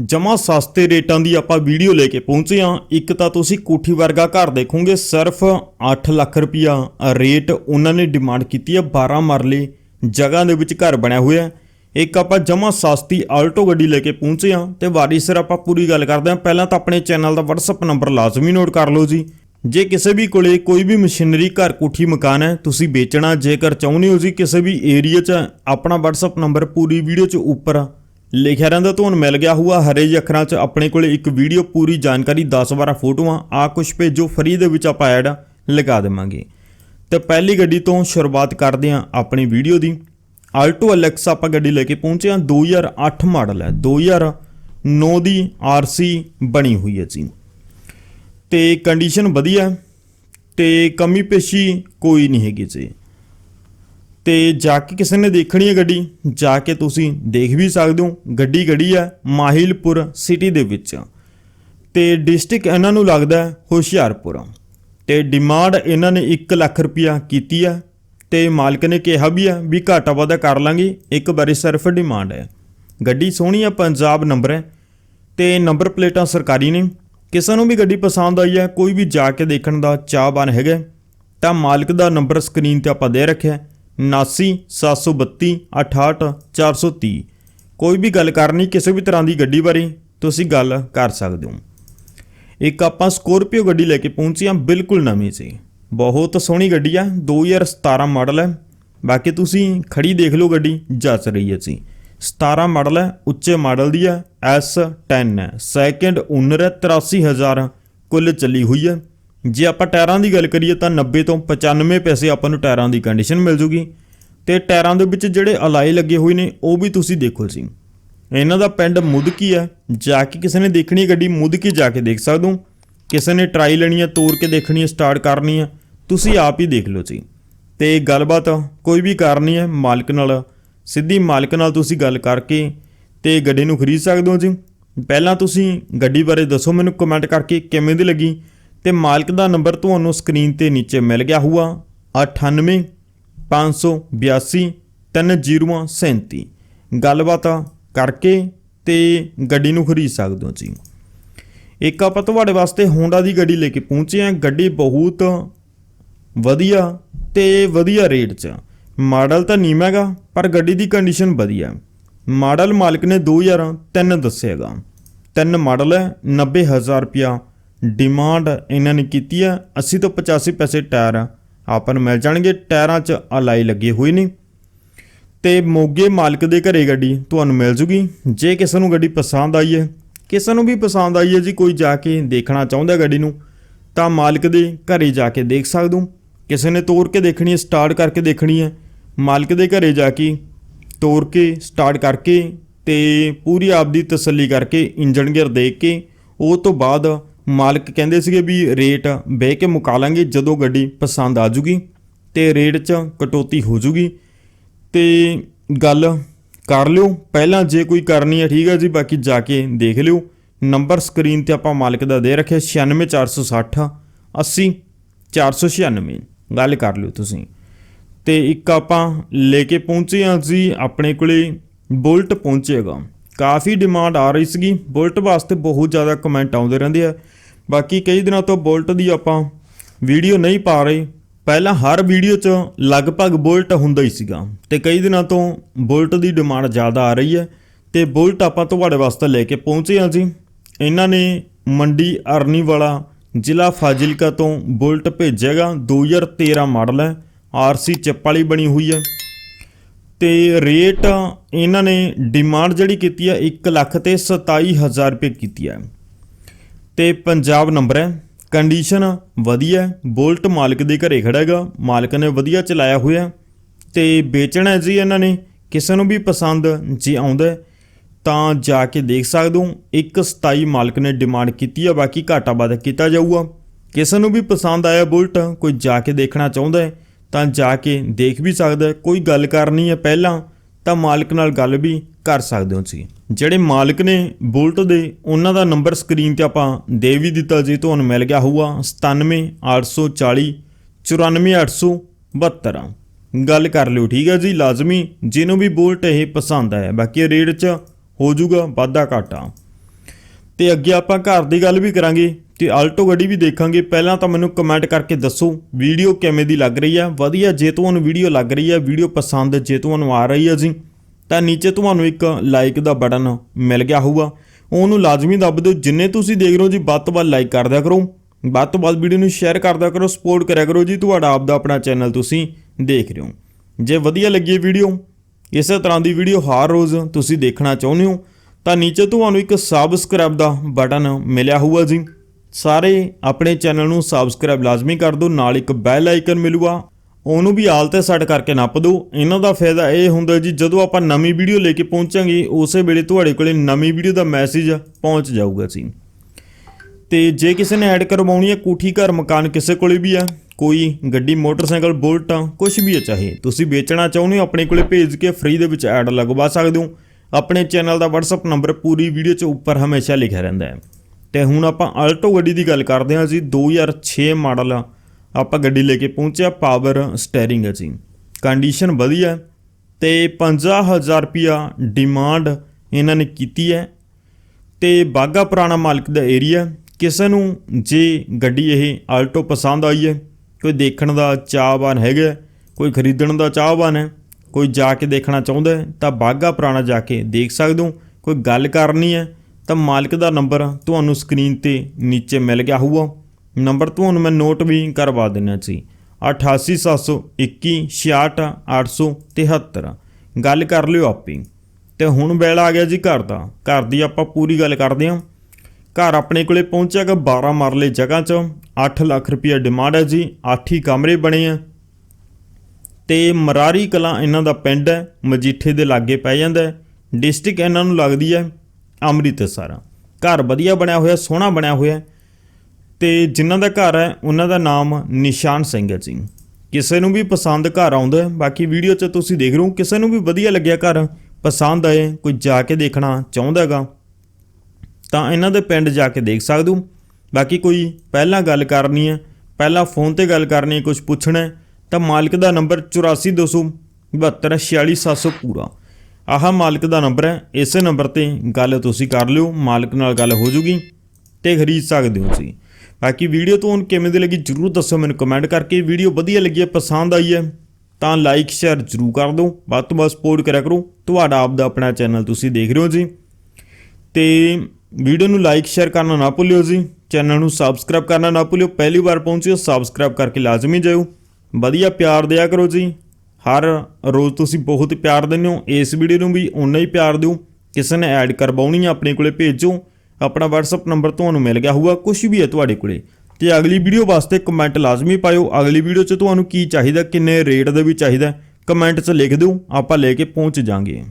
ਜਮਾ ਸਸਤੇ ਰੇਟਾਂ ਦੀ ਆਪਾਂ ਵੀਡੀਓ ਲੈ ਕੇ ਪਹੁੰਚੇ ਹਾਂ। ਇੱਕ ਤਾਂ ਤੁਸੀਂ ਕੋਠੀ ਵਰਗਾ ਘਰ ਦੇਖੋਗੇ, ਸਿਰਫ 8 ਲੱਖ ਰੁਪਇਆ ਰੇਟ ਉਹਨਾਂ ਨੇ ਡਿਮਾਂਡ ਕੀਤੀ ਹੈ 12 ਮਰਲੇ ਜਗ੍ਹਾ ਦੇ ਵਿੱਚ ਘਰ ਬਣਿਆ ਹੋਇਆ ਇੱਕ ਆਪਾਂ ਜਮਾ ਸਸਤੀ ਆਲਟੋ ਗੱਡੀ ਲੈ ਕੇ ਪਹੁੰਚੇ ਹਾਂ ਤੇ ਵਾਰੀ ਸਿਰ ਆਪਾਂ ਪੂਰੀ ਗੱਲ ਕਰਦੇ ਹਾਂ। ਪਹਿਲਾਂ ਤਾਂ ਆਪਣੇ ਚੈਨਲ ਦਾ WhatsApp ਨੰਬਰ ਲਾਜ਼ਮੀ ਨੋਟ ਕਰ ਲਓ ਜੀ। ਜੇ ਕਿਸੇ ਵੀ ਕੋਲੇ ਕੋਈ ਵੀ ਮਸ਼ੀਨਰੀ, ਘਰ, ਕੋਠੀ, ਮਕਾਨ ਹੈ, ਤੁਸੀਂ ਵੇਚਣਾ, ਜੇਕਰ ਚਾਹੁੰਦੇ ਹੋ ਜੀ ਕਿਸੇ ਵੀ ਏਰੀਆ 'ਚ, ਆਪਣਾ WhatsApp ਨੰਬਰ ਪੂਰੀ ਵੀਡੀਓ 'ਚ ਉੱਪਰ ਆ। ਲਿਖਿਆ ਰਹਿੰਦਾ ਤੁਹਾਨੂੰ ਮਿਲ ਗਿਆ ਹੋਊਗਾ ਹਰੇ ਜਿਹੇ ਅੱਖਰਾਂ 'ਚ ਆਪਣੇ ਕੋਲ ਇੱਕ ਵੀਡੀਓ ਪੂਰੀ ਜਾਣਕਾਰੀ 10-12 ਫੋਟੋਆਂ। ਆ ਕੁਝ ਭੇਜੋ, ਫਰੀ ਦੇ ਵਿੱਚ ਆਪਾਂ ਐਡ ਲਗਾ ਦੇਵਾਂਗੇ। ਤੇ ਪਹਿਲੀ ਗੱਡੀ ਤੋਂ ਸ਼ੁਰੂਆਤ ਕਰਦੇ ਹਾਂ ਆਪਣੀ ਵੀਡੀਓ ਦੀ। ਆਲਟੋ ਅਲੈਕਸ ਆਪਾਂ ਗੱਡੀ ਲੈ ਕੇ ਪਹੁੰਚੇ ਹਾਂ। 2008 ਮਾਡਲ ਹੈ। 2009 ਦੀ ਆਰਸੀ ਬਣੀ ਹੋਈ ਹੈ ਜੀ। ਤੇ ਕੰਡੀਸ਼ਨ ਵਧੀਆ ਹੈ। ਤੇ ਕਮੀ ਪੇਸ਼ੀ ਕੋਈ ਨਹੀਂ ਹੈਗੀ ਜੀ। ਤੇ ਜਾ ਕੇ ਕਿਸੇ ਨੇ ਦੇਖਣੀ ਹੈ ਗੱਡੀ, ਜਾ ਕੇ ਤੁਸੀਂ ਦੇਖ ਵੀ ਸਕਦੇ ਹੋ, ਗੱਡੀ ਗੜੀ ਹੈ ਮਾਹਿਲਪੁਰ ਸਿਟੀ ਦੇ ਵਿੱਚ। ਤੇ ਡਿਸਟ੍ਰਿਕਟ ਇਹਨਾਂ ਨੂੰ ਲੱਗਦਾ ਹੁਸ਼ਿਆਰਪੁਰ। ਤੇ ਡਿਮਾਂਡ ਇਹਨਾਂ ਨੇ 1 ਲੱਖ ਰੁਪਇਆ ਕੀਤੀ ਹੈ ਤੇ ਮਾਲਕ ਨੇ ਕਿਹਾ ਵੀ ਹੈ ਵੀ ਘਾਟਾ ਵਾਧਾ ਕਰ ਲਾਂਗੇ, ਇੱਕ ਵਾਰੀ ਸਿਰਫ ਡਿਮਾਂਡ ਹੈ। ਗੱਡੀ ਸੋਹਣੀ ਹੈ, ਪੰਜਾਬ ਨੰਬਰ ਹੈ। ਤੇ ਨੰਬਰ ਪਲੇਟਾਂ ਸਰਕਾਰੀ ਨੇ। ਕਿਸੇ ਨੂੰ ਵੀ ਗੱਡੀ ਪਸੰਦ ਆਈ ਹੈ, ਕੋਈ ਵੀ ਜਾ ਕੇ ਦੇਖਣ ਦਾ ਚਾਹਵਾਨ ਹੈਗਾ ਤਾਂ ਮਾਲਕ ਦਾ ਨੰਬਰ ਸਕਰੀਨ ਤੇ ਆਪਾਂ ਦੇ ਰੱਖਿਆ ਹੈ 79 732 68 430 ਕੋਈ ਵੀ ਗੱਲ ਕਰਨੀ ਕਿਸੇ ਵੀ ਤਰ੍ਹਾਂ ਦੀ ਗੱਡੀ ਬਾਰੇ, ਤੁਸੀਂ ਗੱਲ ਕਰ ਸਕਦੇ ਹੋ। ਇੱਕ ਆਪਾਂ ਸਕੋਰਪੀਓ ਗੱਡੀ ਲੈ ਕੇ ਪਹੁੰਚੇ ਹਾਂ, ਬਿਲਕੁਲ ਨਵੀਂ ਸੀ। ਬਹੁਤ ਸੋਹਣੀ ਗੱਡੀ ਆ 2017 ਮਾਡਲ ਹੈ। ਬਾਕੀ ਤੁਸੀਂ ਖੜੀ ਦੇਖ ਲਓ ਗੱਡੀ ਜੱਚ ਰਹੀ ਹੈ ਜੀ 17 ਮਾਡਲ ਹੈ, ਉੱਚੇ ਮਾਡਲ ਦੀ ਹੈ S10 ਹੈ। ਸੈਕਿੰਡ ਓਨਰ ਹੈ 83000 ਕੁੱਲ ਚੱਲੀ ਹੋਈ ਹੈ। ਜੇ ਆਪਾਂ ਟਾਇਰਾਂ ਦੀ ਗੱਲ ਕਰੀਏ ਤਾਂ 90 ਤੋਂ 95 ਪੈਸੇ ਆਪਾਂ ਨੂੰ ਟਾਇਰਾਂ ਦੀ ਕੰਡੀਸ਼ਨ ਮਿਲ ਜੂਗੀ। ਤੇ ਟਾਇਰਾਂ ਦੇ ਵਿੱਚ ਜਿਹੜੇ ਅਲਾਈ ਲੱਗੇ ਹੋਏ ਨੇ, ਉਹ ਵੀ ਤੁਸੀਂ ਦੇਖੋ ਜੀ। ਇਹਨਾਂ ਦਾ ਪਿੰਡ ਮੁਦਕੀ ਹੈ। ਜਾ ਕੇ ਕਿਸੇ ਨੇ ਦੇਖਣੀ ਹੈ ਗੱਡੀ, ਮੁਦਕੀ ਜਾ ਕੇ ਦੇਖ ਸਕਦੇ ਹੋ। ਕਿਸੇ ਨੇ ਟਰਾਈ ਲੈਣੀ ਹੈ ਤੋੜ ਕੇ ਦੇਖਣੀ ਹੈ ਸਟਾਰਟ ਕਰਨੀ ਹੈ। ਤੁਸੀਂ ਆਪ ਹੀ ਦੇਖ ਲਓ ਜੀ। ਤੇ ਗੱਲਬਾਤ ਕੋਈ ਵੀ ਕਰਨੀ ਹੈ ਮਾਲਕ ਨਾਲ। ਸਿੱਧੀ ਮਾਲਕ ਨਾਲ ਤੁਸੀਂ ਗੱਲ ਕਰਕੇ ਤੇ ਗੱਡੀ ਨੂੰ ਖਰੀਦ ਸਕਦੇ ਹੋ ਜੀ। ਪਹਿਲਾਂ ਤੁਸੀਂ ਗੱਡੀ ਬਾਰੇ ਦੱਸੋ ਮੈਨੂੰ ਕਮੈਂਟ ਕਰਕੇ ਕਿਵੇਂ ਦੀ ਲੱਗੀ? ਤੇ ਮਾਲਕ ਦਾ ਨੰਬਰ ਤੁਹਾਨੂੰ ਸਕਰੀਨ ਤੇ ਨੀਚੇ ਮਿਲ ਗਿਆ ਹੋਊਗਾ। 98 582 3037 ਗੱਲਬਾਤ ਕਰਕੇ ਤੇ ਗੱਡੀ ਨੂੰ ਖਰੀਦ ਸਕਦੇ ਹੋ ਜੀ। ਇੱਕ ਆਪਾਂ ਤੁਹਾਡੇ ਵਾਸਤੇ ਹੋਂਡਾ ਦੀ ਗੱਡੀ ਲੈ ਕੇ ਪਹੁੰਚੇ ਹਾਂ। ਗੱਡੀ ਬਹੁਤ ਵਧੀਆ ਤੇ ਵਧੀਆ ਰੇਟ 'ਚ। ਮਾਡਲ ਤਾਂ ਨੀਮ ਹੈਗਾ, ਪਰ ਗੱਡੀ ਦੀ ਕੰਡੀਸ਼ਨ ਵਧੀਆ। ਮਾਡਲ ਮਾਲਕ ਨੇ 2003 ਦੱਸਿਆਗਾ ਤਿੰਨ ਮਾਡਲ ਹੈ 90000 ਰੁਪਿਆ ਡਿਮਾਂਡ ਇਹਨਾਂ ਨੇ ਕੀਤੀ ਹੈ 80 ਤੋਂ 85 ਪੈਸੇ ਟਾਇਰ ਆਪਾਂ ਨੂੰ ਮਿਲ ਜਾਣਗੇ। ਟਾਇਰਾਂ 'ਚ ਅਲਾਈ ਲੱਗੇ ਹੋਏ ਨੇ ਤੇ ਮੋਗੇ ਮਾਲਕ ਦੇ ਘਰੇ ਗੱਡੀ ਤੁਹਾਨੂੰ ਮਿਲ ਜੂਗੀ। ਜੇ ਕਿਸੇ ਨੂੰ ਗੱਡੀ ਪਸੰਦ ਆਈ ਹੈ, ਕਿਸੇ ਨੂੰ ਵੀ ਪਸੰਦ ਆਈ ਹੈ ਜੀ, ਕੋਈ ਜਾ ਕੇ ਦੇਖਣਾ ਚਾਹੁੰਦਾ ਗੱਡੀ ਨੂੰ, ਤਾਂ ਮਾਲਕ ਦੇ ਘਰੇ ਜਾ ਕੇ ਦੇਖ ਸਕਦੇ ਕਿਸੇ ਨੇ ਤੋੜ ਕੇ ਦੇਖਣੀ ਹੈ, ਸਟਾਰਟ ਕਰਕੇ ਦੇਖਣੀ ਹੈ। ਮਾਲਕ ਦੇ ਘਰੇ ਜਾ ਕੇ ਤੋੜ ਕੇ, ਸਟਾਰਟ ਕਰਕੇ ਤੇ ਪੂਰੀ ਆਪਦੀ ਤਸੱਲੀ ਕਰਕੇ ਇੰਜਨ ਗੇਅਰ ਦੇਖ ਕੇ, ਉਹ ਤੋਂ ਬਾਅਦ ਮਾਲਕ ਕਹਿੰਦੇ ਸੀਗੇ ਵੀ ਰੇਟ ਬਹਿ ਕੇ ਮੁਕਾ ਲਾਂਗੇ ਜਦੋਂ ਗੱਡੀ ਪਸੰਦ ਆ ਜੂਗੀ ਤੇ ਰੇਟ 'ਚ ਕਟੌਤੀ ਹੋ ਜੂਗੀ। ਤੇ ਗੱਲ ਕਰ ਲਿਓ। ਪਹਿਲਾਂ ਜੇ ਕੋਈ ਕਰਨੀ ਹੈ ਠੀਕ ਹੈ ਜੀ, ਬਾਕੀ ਜਾ ਕੇ ਦੇਖ ਲਿਓ। ਨੰਬਰ ਸਕਰੀਨ ਤੇ ਆਪਾਂ ਮਾਲਕ ਦਾ ਦੇ ਰੱਖਿਆ 96460 80 496 ਗੱਲ ਕਰ ਲਿਓ ਤੁਸੀਂ। ਤੇ ਇੱਕ ਆਪਾਂ ਲੈ ਕੇ ਪਹੁੰਚੇ ਹਾਂ ਜੀ, ਆਪਣੇ ਕੋਲੇ ਬੁਲਟ ਪਹੁੰਚੇਗਾ। ਕਾਫੀ ਡਿਮਾਂਡ ਆ ਰਹੀ ਸੀਗੀ। ਬੁਲਟ ਵਾਸਤੇ ਬਹੁਤ ਜ਼ਿਆਦਾ ਕਮੈਂਟ ਆਉਂਦੇ ਰਹਿੰਦੇ ਆ। ਬਾਕੀ ਕਈ ਦਿਨਾਂ ਤੋਂ ਬੋਲਟ ਦੀ ਆਪਾਂ ਵੀਡੀਓ ਨਹੀਂ ਪਾ ਰਹੇ। ਪਹਿਲਾਂ ਹਰ ਵੀਡੀਓ 'ਚ ਲਗਭਗ ਬੁਲਟ ਹੁੰਦਾ ਹੀ ਸੀਗਾ ਤੇ ਕਈ ਦਿਨਾਂ ਤੋਂ ਬੁਲਟ ਦੀ ਡਿਮਾਂਡ ਜ਼ਿਆਦਾ ਆ ਰਹੀ ਹੈ ਤੇ ਬੁਲਟ ਆਪਾਂ ਤੁਹਾਡੇ ਵਾਸਤੇ ਲੈ ਕੇ ਪਹੁੰਚੇ ਹਾਂ ਜੀ। ਇਹਨਾਂ ਨੇ ਮੰਡੀ ਅਰਨੀ ਵਾਲਾ ਜ਼ਿਲ੍ਹਾ ਫਾਜ਼ਿਲਕਾ ਤੋਂ ਬੁਲਟ ਭੇਜੇਗਾ। 2013 ਮਾਡਲ ਹੈ। ਆਰਸੀ ਚਿੱਪ ਵਾਲੀ ਬਣੀ ਹੋਈ ਹੈ। ਤੇ ਰੇਟ ਇਹਨਾਂ ਨੇ ਡਿਮਾਂਡ ਜਿਹੜੀ ਕੀਤੀ ਹੈ 1 ਲੱਖ ਤੇ 27000 ਰੁਪਏ ਕੀਤੀ ਹੈ। ਤੇ ਪੰਜਾਬ ਨੰਬਰ ਹੈ। ਕੰਡੀਸ਼ਨ ਵਧੀਆ ਹੈ। ਬੋਲਟ ਮਾਲਕ ਦੇ ਘਰੇ ਖੜਾ ਹੈਗਾ। ਮਾਲਕ ਨੇ ਵਧੀਆ ਚਲਾਇਆ ਹੋਇਆ ਤੇ ਵੇਚਣਾ ਹੈ ਜੀ ਇਹਨਾਂ ਨੇ। ਕਿਸੇ ਨੂੰ ਵੀ ਪਸੰਦ ਜੇ ਆਉਂਦਾ ਤਾਂ ਜਾ ਕੇ ਦੇਖ ਸਕਦੇ ਹੋ। 127 ਮਾਲਕ ਨੇ ਡਿਮਾਂਡ ਕੀਤੀ ਹੈ ਬਾਕੀ ਘਾਟਾ ਵਾਧਾ ਕੀਤਾ ਜਾਊਗਾ। ਕਿਸੇ ਨੂੰ ਵੀ ਪਸੰਦ ਆਇਆ ਬੁਲਟ, ਕੋਈ ਜਾ ਕੇ ਦੇਖਣਾ ਚਾਹੁੰਦਾ ਹੈ, ਤਾਂ ਜਾ ਕੇ ਦੇਖ ਵੀ ਸਕਦਾ ਕੋਈ ਗੱਲ ਕਰਨੀ ਹੈ ਪਹਿਲਾਂ ਤਾਂ ਮਾਲਕ ਨਾਲ ਗੱਲ ਵੀ ਕਰ ਸਕਦੇ ਹੋ ਤੁਸੀਂ। ਜਿਹੜੇ ਮਾਲਕ ਨੇ ਬੁਲਟ ਦੇ, ਉਹਨਾਂ ਦਾ ਨੰਬਰ ਸਕਰੀਨ ਤੇ ਆਪਾਂ ਦੇ ਵੀ ਦਿੱਤਾ ਜੀ, ਤੁਹਾਨੂੰ ਮਿਲ ਗਿਆ ਹੋਊਗਾ। 97840 94872 ਗੱਲ ਕਰ ਲਿਓ, ਠੀਕ ਹੈ ਜੀ? ਲਾਜ਼ਮੀ, ਜਿਹਨੂੰ ਵੀ ਬੁਲਟ ਇਹ ਪਸੰਦ ਆਇਆ। ਬਾਕੀ ਰੇਟ 'ਚ ਹੋ ਜਾਊਗਾ ਵਾਧਾ ਘਾਟਾ। ਤੇ ਅੱਗੇ ਆਪਾਂ ਘਰ ਦੀ ਗੱਲ ਵੀ ਕਰਾਂਗੇ। ਤੇ ਆਲਟੋ ਗੱਡੀ ਵੀ ਦੇਖਾਂਗੇ। ਪਹਿਲਾਂ ਤਾਂ ਮੈਨੂੰ ਕਮੈਂਟ ਕਰਕੇ ਦੱਸੋ, ਵੀਡੀਓ ਕਿਵੇਂ ਦੀ ਲੱਗ ਰਹੀ ਹੈ ਵਧੀਆ ਜੇ ਤੁਹਾਨੂੰ ਵੀਡੀਓ ਲੱਗ ਰਹੀ ਹੈ ਵੀਡੀਓ ਪਸੰਦ ਜੇ ਤੁਹਾਨੂੰ ਆ ਰਹੀ ਹੈ ਜੀ, ਤਾਂ ਨੀਚੇ ਤੁਹਾਨੂੰ ਇੱਕ ਲਾਈਕ ਦਾ ਬਟਨ ਮਿਲ ਗਿਆ ਹੋਊਗਾ। ਉਹਨੂੰ ਲਾਜ਼ਮੀ ਦੱਬ ਦਿਓ। ਜਿੰਨੇ ਤੁਸੀਂ ਦੇਖ ਰਹੇ ਹੋ ਜੀ, ਵੱਧ ਤੋਂ ਵੱਧ ਲਾਈਕ ਕਰ ਕਰੋ। ਵੱਧ ਤੋਂ ਵੱਧ ਵੀਡੀਓ ਨੂੰ ਸ਼ੇਅਰ ਕਰ ਕਰੋ ਸਪੋਰਟ ਕਰਿਆ ਕਰੋ ਜੀ। ਤੁਹਾਡਾ ਆਪ ਦਾ ਆਪਣਾ ਚੈਨਲ ਤੁਸੀਂ ਦੇਖ ਰਹੇ ਹੋ। ਜੇ ਵਧੀਆ ਲੱਗੀ ਵੀਡੀਓ, ਇਸੇ ਤਰ੍ਹਾਂ ਦੀ ਵੀਡੀਓ ਹਰ ਰੋਜ਼ ਤੁਸੀਂ ਦੇਖਣਾ ਚਾਹੁੰਦੇ ਹੋ, ਤਾਂ ਨੀਚੇ ਤੁਹਾਨੂੰ ਇੱਕ ਸਬਸਕ੍ਰਾਈਬ ਦਾ ਬਟਨ ਮਿਲਿਆ ਹੋਊਗਾ ਜੀ। ਸਾਰੇ ਆਪਣੇ ਚੈਨਲ ਨੂੰ ਸਬਸਕ੍ਰਾਈਬ ਲਾਜ਼ਮੀ ਕਰ ਦਿਓ, ਨਾਲ ਇੱਕ ਬੈਲ ਆਈਕਨ ਮਿਲੂਗਾ। ਉਹਨੂੰ ਵੀ ਆਲ ਤੇ ਸੈੱਟ ਕਰਕੇ ਨੱਪ ਦਿਓ। ਇਹਨਾਂ ਦਾ ਫਾਇਦਾ ਇਹ ਹੁੰਦਾ ਜੀ, ਜਦੋਂ ਆਪਾਂ ਨਵੀਂ ਵੀਡੀਓ ਲੈ ਕੇ ਪਹੁੰਚਾਂਗੇ, ਉਸੇ ਵੇਲੇ ਤੁਹਾਡੇ ਕੋਲੇ ਨਵੀਂ ਵੀਡੀਓ ਦਾ ਮੈਸੇਜ ਪਹੁੰਚ ਜਾਊਗਾ ਜੀ। ਤੇ ਜੇ ਕਿਸੇ ਨੇ ਐਡ ਕਰਵਾਉਣੀ ਹੈ, ਕੋਠੀ, ਘਰ, ਮਕਾਨ ਕਿਸੇ ਕੋਲੇ ਵੀ ਆ ਕੋਈ ਗੱਡੀ, ਮੋਟਰਸਾਈਕਲ, ਬੁਲਟ ਕੁਝ ਵੀ ਹੈ ਚਾਹੇ, ਤੁਸੀਂ ਵੇਚਣਾ ਚਾਹੁੰਦੇ ਹੋ, ਆਪਣੇ ਕੋਲੇ ਭੇਜ ਕੇ ਫ੍ਰੀ ਦੇ ਵਿੱਚ ਐਡ ਲਗਵਾ ਸਕਦੇ ਹੋ। ਆਪਣੇ ਚੈਨਲ ਦਾ WhatsApp ਨੰਬਰ ਪੂਰੀ ਵੀਡੀਓ 'ਚ ਉੱਪਰ ਹਮੇਸ਼ਾ ਲਿਖਿਆ ਰਹਿੰਦਾ ਹੈ। ਤੇ ਹੁਣ ਆਪਾਂ ਆਲਟੋ ਗੱਡੀ ਦੀ ਗੱਲ ਕਰਦੇ ਹਾਂ ਜੀ 2006 ਮਾਡਲ ਆਪਾਂ ਗੱਡੀ ਲੈ ਕੇ ਪਹੁੰਚਿਆ ਪਾਵਰ ਸਟੀਅਰਿੰਗ ਹੈ ਜੀ। ਕੰਡੀਸ਼ਨ ਵਧੀਆ ਹੈ ਤੇ 50000 ਰੁਪਿਆ ਡਿਮਾਂਡ ਇਹਨਾਂ ਨੇ ਕੀਤੀ ਹੈ ਤੇ ਬਾਗਾ ਪੁਰਾਣਾ ਮਾਲਕ ਦਾ ਏਰੀਆ ਕਿਸੇ ਨੂੰ ਜੇ ਗੱਡੀ ਇਹ ਆਲਟੋ ਪਸੰਦ ਆਈ ਹੈ, ਕੋਈ ਦੇਖਣ ਦਾ ਚਾਹਵਾਨ ਹੈਗਾ ਕੋਈ ਖਰੀਦਣ ਦਾ ਚਾਹਵਾਨ ਹੈ, ਕੋਈ ਜਾ ਕੇ ਦੇਖਣਾ ਚਾਹੁੰਦਾ ਤਾਂ ਬਾਗਾ ਪੁਰਾਣਾ ਜਾ ਕੇ ਦੇਖ ਸਕਦੇ ਹੋ, ਕੋਈ ਗੱਲ ਕਰਨੀ ਹੈ ਤਾਂ ਮਾਲਕ ਦਾ ਨੰਬਰ ਤੁਹਾਨੂੰ ਸਕਰੀਨ ਤੇ ਨੀਚੇ ਮਿਲ ਗਿਆ ਹੋਊਗਾ। ਨੰਬਰ ਤੁਹਾਨੂੰ ਮੈਂ ਨੋਟ ਵੀ ਕਰਵਾ ਦਿੰਨਾ ਸੀ। 8871 66873 ਗੱਲ ਕਰ ਲਿਓ ਆਪੇ। ਤੇ ਹੁਣ ਵੇਲਾ ਆ ਗਿਆ ਜੀ ਘਰ ਦਾ। ਘਰ ਦੀ ਆਪਾਂ ਪੂਰੀ ਗੱਲ ਕਰਦੇ ਹਾਂ। ਘਰ ਆਪਣੇ ਕੋਲੇ ਪਹੁੰਚਿਆਗਾ 12 ਮਰਲੇ ਜਗ੍ਹਾ 'ਚ 8 ਲੱਖ ਰੁਪਏ ਡਿਮਾਂਡ ਹੈ ਜੀ। 8 ਹੀ ਕਮਰੇ ਬਣੇ ਆ। ਤੇ ਮਰਾਰੀ ਕਲਾਂ ਇਹਨਾਂ ਦਾ ਪਿੰਡ ਹੈ। ਮਜੀਠੇ ਦੇ ਲਾਗੇ ਪੈ ਜਾਂਦਾ ਹੈ। ਡਿਸਟ੍ਰਿਕਟ ਇਹਨਾਂ ਨੂੰ ਲੱਗਦੀ ਹੈ। ਅੰਮ੍ਰਿਤਸਰ। ਘਰ ਵਧੀਆ ਬਣਿਆ ਹੋਇਆ, ਸੋਹਣਾ ਬਣਿਆ ਹੋਇਆ ਹੈ। ਤੇ ਜਿਨ੍ਹਾਂ ਦਾ ਘਰ ਹੈ, ਉਹਨਾਂ ਦਾ ਨਾਮ ਨਿਸ਼ਾਨ ਸਿੰਘ ਹੈ ਜੀ। ਕਿਸੇ ਨੂੰ ਵੀ ਪਸੰਦ ਘਰ ਆਉਂਦਾ ਬਾਕੀ ਵੀਡੀਓ 'ਚ ਤੁਸੀਂ ਦੇਖ ਰਹੇ ਹੋ, ਕਿਸੇ ਨੂੰ ਵੀ ਵਧੀਆ ਲੱਗਿਆ ਘਰ, ਪਸੰਦ ਆਏ, ਕੋਈ ਜਾ ਕੇ ਦੇਖਣਾ ਚਾਹੁੰਦਾ ਹੈਗਾ, ਤਾਂ ਇਹਨਾਂ ਦੇ ਪਿੰਡ ਜਾ ਕੇ ਦੇਖ ਸਕਦੇ ਹੋ। ਬਾਕੀ ਕੋਈ ਪਹਿਲਾਂ ਗੱਲ ਕਰਨੀ ਹੈ, ਪਹਿਲਾਂ ਫੋਨ ਤੇ ਗੱਲ ਕਰਨੀ ਹੈ ਕੁਝ ਪੁੱਛਣਾ ਤਾਂ ਮਾਲਕ ਦਾ ਨੰਬਰ 8420724700 ਪੂਰਾ। ਆਹ ਮਾਲਕ ਦਾ ਨੰਬਰ ਹੈ, ਇਸੇ ਨੰਬਰ ਤੇ ਗੱਲ ਤੁਸੀਂ ਕਰ ਲਿਓ, ਮਾਲਕ ਨਾਲ ਗੱਲ ਹੋ ਜੂਗੀ ਤੇ ਖਰੀਦ ਸਕਦੇ ਹੋ ਤੁਸੀਂ। ਬਾਕੀ ਵੀਡੀਓ ਤੁਹਾਨੂੰ ਕਿਵੇਂ ਦੀ ਲੱਗੀ ਜਰੂਰ ਦੱਸੋ ਮੈਨੂੰ ਕਮੈਂਟ ਕਰਕੇ। ਵੀਡੀਓ ਵਧੀਆ ਲੱਗੀ ਹੈ, ਪਸੰਦ ਆਈ ਹੈ, ਤਾਂ ਲਾਈਕ ਸ਼ੇਅਰ ਜਰੂਰ ਕਰ ਦਿਓ। ਵੱਧ ਤੋਂ ਵੱਧ ਸਪੋਰਟ ਕਰਿਆ ਕਰੋ। ਤੁਹਾਡਾ ਆਪ ਦਾ ਆਪਣਾ ਚੈਨਲ ਤੁਸੀਂ ਦੇਖ ਰਹੇ ਹੋ ਜੀ। ਤੇ ਵੀਡੀਓ ਨੂੰ ਲਾਈਕ ਸ਼ੇਅਰ ਕਰਨਾ ਨਾ ਭੁੱਲਿਓ ਜੀ। ਚੈਨਲ ਨੂੰ ਸਬਸਕ੍ਰਾਈਬ ਕਰਨਾ ਨਾ ਭੁੱਲਿਓ। ਪਹਿਲੀ ਵਾਰ ਪਹੁੰਚਿਓ ਸਬਸਕ੍ਰਾਈਬ ਕਰਕੇ ਲਾਜ਼ਮੀ ਜਾਇਓ। ਵਧੀਆ ਪਿਆਰ ਦਿਆ ਕਰੋ ਜੀ। ਹਰ ਰੋਜ਼ ਤੁਸੀਂ ਬਹੁਤ ਪਿਆਰ ਦਿੰਦੇ ਹੋ। ਇਸ ਵੀਡੀਓ ਨੂੰ ਵੀ ਉਨਾ ਹੀ ਪਿਆਰ ਦਿਓ। ਕਿਸੇ ਨੇ ਐਡ ਕਰਵਾਉਣੀ ਹੈ ਆਪਣੇ ਕੋਲੇ ਭੇਜੋ। ਆਪਣਾ WhatsApp ਨੰਬਰ ਤੁਹਾਨੂੰ ਮਿਲ ਗਿਆ ਹੋਊਗਾ ਕੁਝ ਵੀ ਹੈ ਤੁਹਾਡੇ ਕੋਲੇ। ਤੇ ਅਗਲੀ ਵੀਡੀਓ ਵਾਸਤੇ ਕਮੈਂਟ ਲਾਜ਼ਮੀ ਪਾਇਓ। ਅਗਲੀ ਵੀਡੀਓ 'ਚ ਤੁਹਾਨੂੰ ਕੀ ਚਾਹੀਦਾ, ਕਿੰਨੇ ਰੇਟ ਦੇ ਵੀ ਚਾਹੀਦਾ ਕਮੈਂਟ 'ਚ ਲਿਖ ਦਿਓ। ਆਪਾਂ ਲੈ ਕੇ ਪਹੁੰਚ ਜਾਾਂਗੇ।